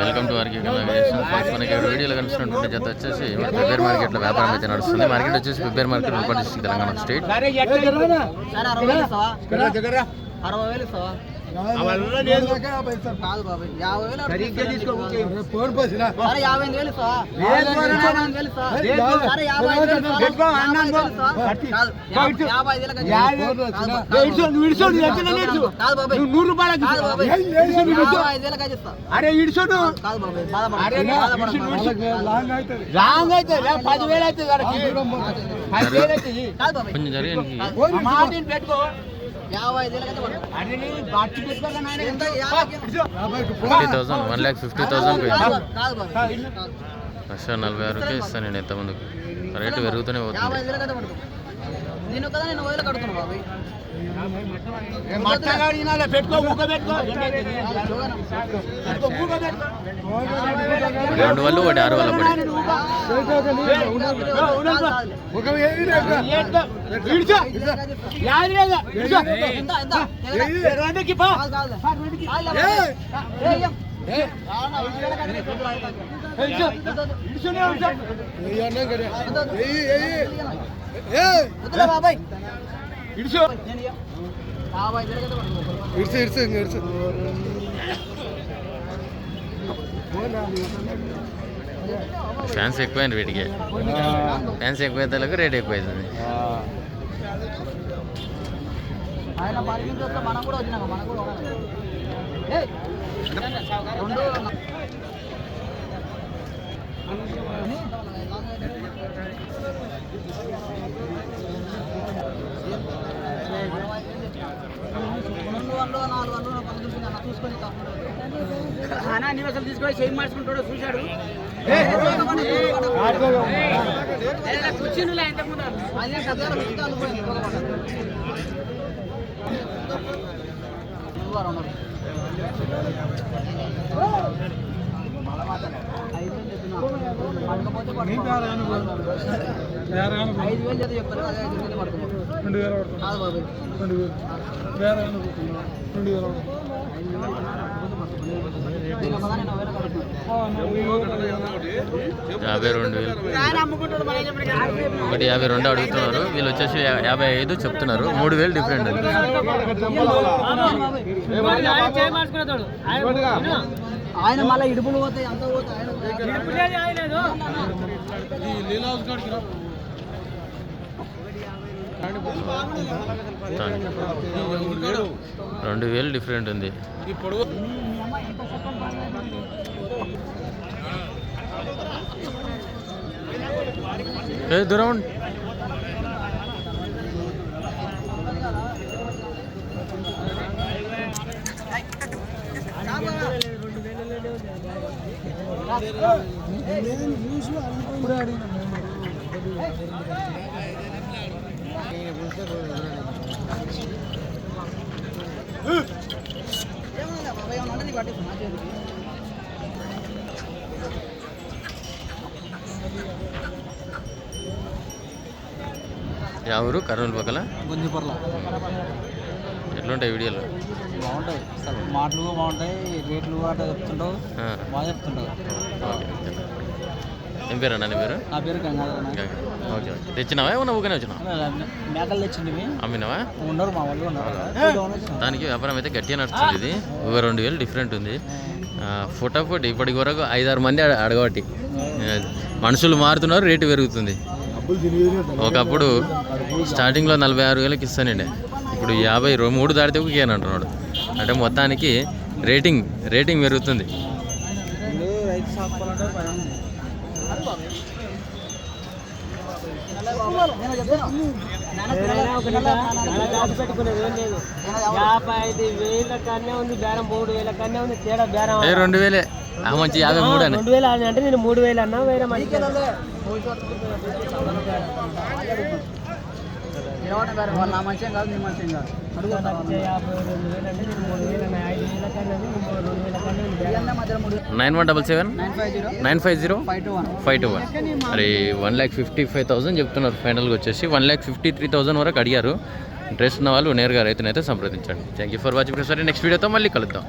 Welcome to RK మనకి ఇక్కడ వీడియోలో కనిపిస్తున్నటువంటి జత వచ్చేసి మార్కెట్లో వ్యాపారం అయితే నడుస్తుంది. మార్కెట్ వచ్చేసి Pebbair market district Telangana state. సరే అరవై వేలు నూరు ఇస్తా అరే అవుతుంది. లాంగ్ అయితే పదివేలు వాళ్ళకి పదివేలు నేను పెట్టుకో. Fifty thousand one lakh fifty thousand. లక్ష నలభై ఆరుకే ఇస్తాను నేను ఎంత ముందుకు. రేటు పెరుగుతూనే పోతుంది ఐదు వేలకు అయితే పడుతుంది. నేను కదా నేను వేలు కడుతున్నాను పెట్టుకో రెండు వాళ్ళు ఒకటి ఆరు వాళ్ళ పడి. ఇడిచో. ఇడిచో. బాబాయ్. ఇంక ఇడిచో. ఫ్యాన్స్ ఎక్కువైంది వీటికి. ఫ్యాన్స్ ఎక్కువైతే రేట్ ఎక్కువ అవుతుంది ఆయన చేస్తే మనం కూడా వచ్చినాక మనం కూడా రెండు. అన్నా, నీ అసలు తీసుకొని చేయి మార్చుకుంటాడో చూశాడు ఉన్నారు. ఐదు వేలు చేత అదే ఐదు రెండు వేల పడుతుంది రెండు వేలు వేరే రెండు వేల నేను ఒకదాన్ని నా వేలు కడుతున్నాను యాభై రెండు వేలు. ఒకటి యాభై రెండు అడుగుతున్నారు. వీళ్ళు వచ్చేసి యాభై ఐదు చెప్తున్నారు. మూడు వేలు డిఫరెంట్ ఉంది ఆయన మళ్ళీ ఇడుపులు పోతాయి అంత పోతాయి ఆయన రెండు వేలు డిఫరెంట్ ఉంది ఏ దూరం ఉండు. అడిగిన యా ఊరు కర్నూలు పక్కల గుంజిపర్ల. ఎట్లుంటాయి వీడియోలు? బాగుంటాయి. మాటలు బాగుంటాయి రేట్లు అట్లా చెప్తుంటావు. బాగా చెప్తుంటావు. ఏం పేరు అన్న పేరు? నా పేరు ఓకే ఓకే. తెచ్చినావా? ఏమన్నా ఊకనే వచ్చినావా మేకలు తెచ్చింది అమ్మినావా? ఉండరు మా వాళ్ళు ఉన్నారు. దానికి వ్యాపారం అయితే గట్టిగా నడుస్తుంది ఇది. ఒక రెండు వేలు డిఫరెంట్ ఉంది. ఫోటాఫోటి ఇప్పటికి వరకు ఐదారు మంది అడ- అడగబట్టి మనుషులు మారుతున్నారు రేటు పెరుగుతుంది. ఒకప్పుడు స్టార్టింగ్లో నలభై ఆరు వేలకి ఇస్తానండి. ఇప్పుడు యాభై మూడు దాటితే ఊకేయని అంటున్నాడు. అంటే మొత్తానికి రేటింగ్ రేటింగ్ పెరుగుతుంది ఇప్పుడు రైతు సాపుకోవాలంటే భయం ఉంది. యాభై ఐదు వేల కన్నా ఉంది బేరం మూడు వేల కన్నా ఉంది తేడా బేరం ఏ రెండు వేలే ఆ మంచి యాభై మూడు అని రెండు వేలు అని అంటే నేను మూడు వేలు అన్నా వేరే మంచి నిలబడిన బేరం వాళ్ళు నా మంచిగా కాదు నీ మంచిగా కాదు nine one double seven? Nine five zero? Five two one. అరే వన్ మరి one lakh fifty five thousand చెప్తున్నారు. ఫైనల్గా వచ్చేసి one lakh fifty three thousand వరకు అడిగారు. ఇంట్రెస్ట్ ఉన్న వాళ్ళు నేరుగా రైతునైతే సంప్రదించండి. థ్యాంక్ యూ ఫర్ వాచింగ్ సరే నెక్స్ట్ వీడియోతో మళ్ళీ కలుద్దాం.